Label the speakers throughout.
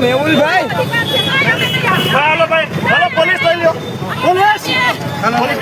Speaker 1: મેહુલભાઈ.
Speaker 2: હાલો ભાઈ. હાલો પોલીસ લઈ લો પોલીસ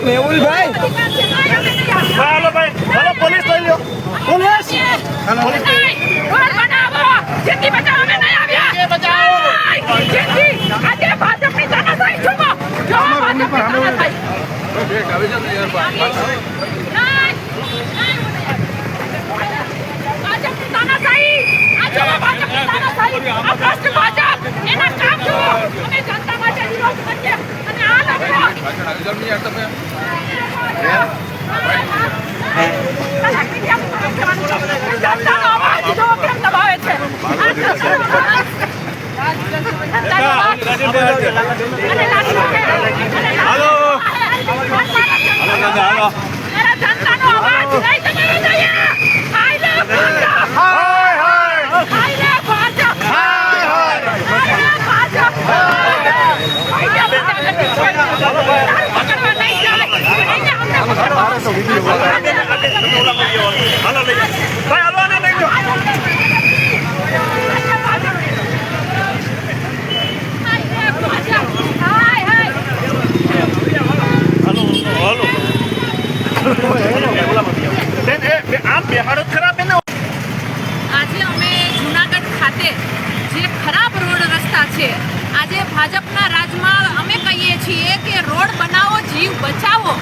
Speaker 1: મેહુલભાઈ.
Speaker 2: પોલીસ લઈ લો અને તો
Speaker 3: આજે અમે જુનાગઢ ખાતે જે ખરાબ રોડ રસ્તા છે, આજે ભાજપના રાજમાં અમે કહીએ છીએ કે રોડ બનાવો, જીવ બચાવો.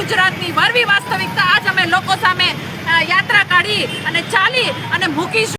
Speaker 3: ગુજરાતની વરવી વાસ્તવિકતા આજ અમે લોકો સામે યાત્રા કાઢી અને ચાલી અને મૂકીશું.